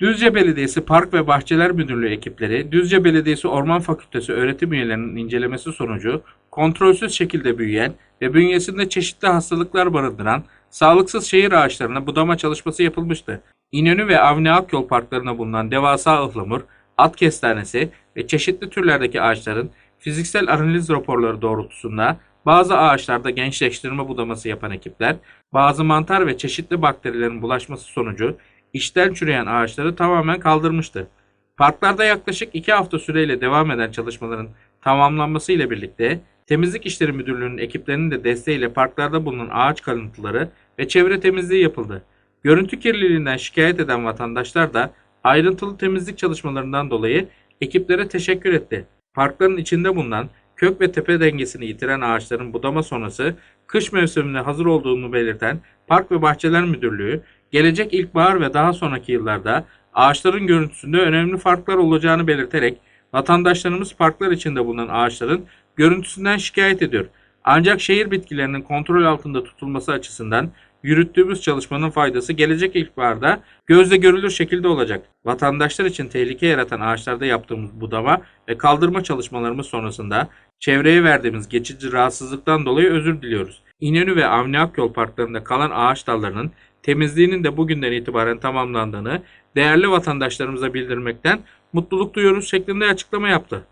Düzce Belediyesi Park ve Bahçeler Müdürlüğü ekipleri, Düzce Belediyesi Orman Fakültesi öğretim üyelerinin incelemesi sonucu kontrolsüz şekilde büyüyen ve bünyesinde çeşitli hastalıklar barındıran sağlıksız şehir ağaçlarına budama çalışması yapılmıştı. İnönü ve Avni Akyol parklarında bulunan devasa ıhlamur, at kestanesi ve çeşitli türlerdeki ağaçların fiziksel analiz raporları doğrultusunda bazı ağaçlarda gençleştirme budaması yapan ekipler, bazı mantar ve çeşitli bakterilerin bulaşması sonucu işten çürüyen ağaçları tamamen kaldırmıştı. Parklarda yaklaşık 2 hafta süreyle devam eden çalışmaların tamamlanması ile birlikte Temizlik İşleri Müdürlüğü'nün ekiplerinin de desteğiyle parklarda bulunan ağaç kalıntıları ve çevre temizliği yapıldı. Görüntü kirliliğinden şikayet eden vatandaşlar da ayrıntılı temizlik çalışmalarından dolayı ekiplere teşekkür etti. Parkların içinde bulunan kök ve tepe dengesini yitiren ağaçların budama sonrası kış mevsimine hazır olduğunu belirten Park ve Bahçeler Müdürlüğü, gelecek ilkbahar ve daha sonraki yıllarda ağaçların görüntüsünde önemli farklar olacağını belirterek vatandaşlarımız parklar içinde bulunan ağaçların görüntüsünden şikayet ediyor. Ancak şehir bitkilerinin kontrol altında tutulması açısından yürüttüğümüz çalışmanın faydası gelecek ilkbaharda gözle görülür şekilde olacak. Vatandaşlar için tehlike yaratan ağaçlarda yaptığımız budama ve kaldırma çalışmalarımız sonrasında çevreye verdiğimiz geçici rahatsızlıktan dolayı özür diliyoruz. İnönü ve Avni Akyol parklarında kalan ağaç dallarının temizliğinin de bugünden itibaren tamamlandığını değerli vatandaşlarımıza bildirmekten mutluluk duyuyoruz şeklinde açıklama yaptı.